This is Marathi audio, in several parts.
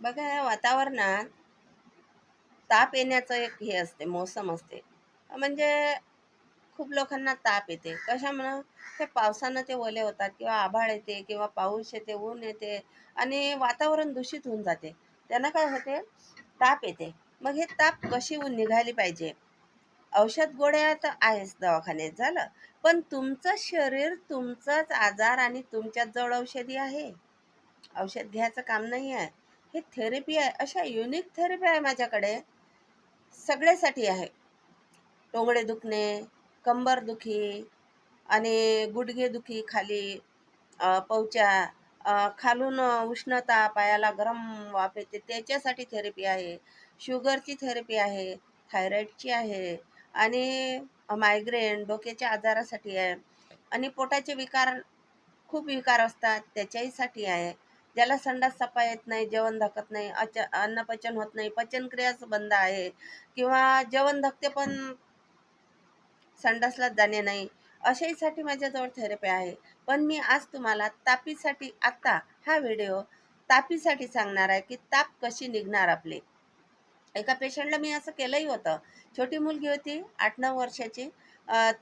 बघा या वातावरणात ताप येण्याचं एक हे असते मोसम असते. म्हणजे खूप लोकांना ताप येते. कशामुळं? ते पावसानं ते ओले होतात किंवा आभाळ येते किंवा पाऊस येते ऊन येते आणि वातावरण दूषित होऊन जाते. त्यांना काय होते? ताप येते. मग हे ताप कशी निघाली पाहिजे? औषध गोळ्या तर आहेच दवाखान्यात झालं. पण तुमचं शरीर तुमचाच आजार आणि तुमच्याच जवळ औषधी आहे. औषध घ्यायचं काम नाही आहे हे थेरपी आहे अशा युनिक थेरपी आहे माझ्याकडे. सगळ्यासाठी आहे. टोंगडे दुखणे कंबर दुखी आणि गुडघे दुखी खाली पवच्या खालून उष्णता पायाला गरम वाफ येते त्याच्यासाठी थेरपी आहे. शुगरची थेरपी आहे थायरॉईडची आहे आणि मायग्रेन डोक्याच्या आजारासाठी आहे. आणि पोटाचे विकार खूप विकार असतात त्याच्याहीसाठी आहे. ज्याला संडास सफा येत नाही जेवण धकत नाही अच अन्नपचन होत नाही पचनक्रियाच बंद आहे. किंवा जेवण धकते पण संडासला जाणे नाही अशाहीसाठी माझ्याजवळ थेरपी आहे. पण मी आज तुम्हाला तापीसाठी आत्ता हा व्हिडिओ तापीसाठी सांगणार आहे की ताप कशी निघणार आपली. एका पेशंटला मी असं केलंही होतं. छोटी मुलगी होती आठ नऊ वर्षाची.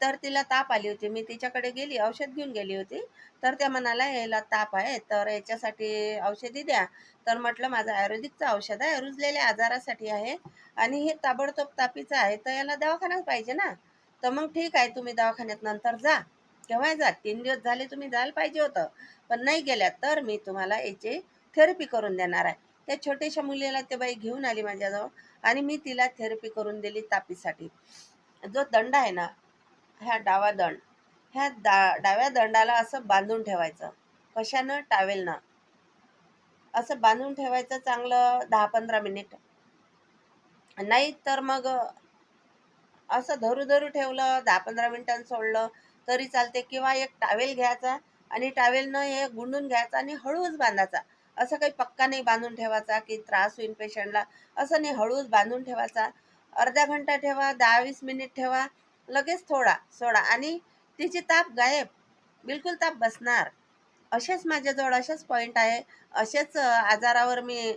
तर तिला ताप आली होती. मी तिच्याकडे गेली औषध घेऊन गेली होती. तर त्या म्हणाला याला ताप आहे तर याच्यासाठी औषधी द्या. तर म्हटलं माझं आयुर्वेदिकचं औषध आहे रुजलेल्या आजारासाठी आहे आणि हे ताबडतोब तापीचं आहे तर याला दवाखानाच पाहिजे ना. तर मग ठीक आहे तुम्ही दवाखान्यात नंतर जा. केव्हा जा तीन दिवस झाले तुम्ही जायला पाहिजे होतं. पण नाही गेल्या तर मी तुम्हाला याची थेरपी करून देणार आहे. त्या छोट्याशा मुलीला ते बाई घेऊन आली माझ्याजवळ आणि मी तिला थेरपी करून दिली तापीसाठी. जो दंड आहे ना ह्या डावा दंड. ह्या दा डाव्या दंडाला असं बांधून ठेवायचं. कशानं? टावेलनं. असं बांधून ठेवायचं चांगलं दहा पंधरा मिनिट. नाही तर मग असं धरू धरू ठेवलं दहा पंधरा मिनिटांनी सोडलं तरी चालते. किंवा एक टावेल घ्यायचा आणि टावेलनं हे गुंडून घ्यायचा आणि हळूच बांधायचा. असं काही पक्का नाही बांधून ठेवायचा की त्रास होईल पेशंटला. असं नाही हळूच बांधून ठेवायचा. अर्धा घंटा ठेवा दहा वीस मिनिट ठेवा. लगेच थोडा सोडा. आणि तिची ताप गायब. बिलकुल ताप बसणार. असेच माझ्याजवळ असेच पॉईंट आहे. असेच आजारावर मी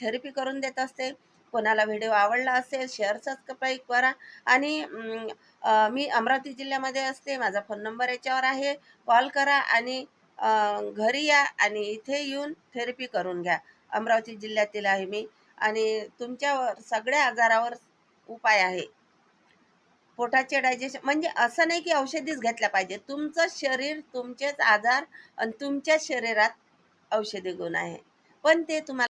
थेरपी करून देत असते. कोणाला व्हिडिओ आवडला असेल शेअर सबस्क्राईब करा. आणि मी अमरावती जिल्ह्यामध्ये असते. माझा फोन नंबर याच्यावर आहे. कॉल करा आणि घरी या आणि इथे येऊन थेरपी करून घ्या. अमरावती जिल्ह्यातील आहे मी. आणि तुमच्यावर सगळ्या आजारावर उपाय आहे. पोटाचे डायजेशन म्हणजे असं नाही की औषधीच घेतल्या पाहिजे. तुमचं शरीर तुमचेच आजार आणि तुमच्या शरीरात औषधी गुण आहे. पण ते तुम्हाला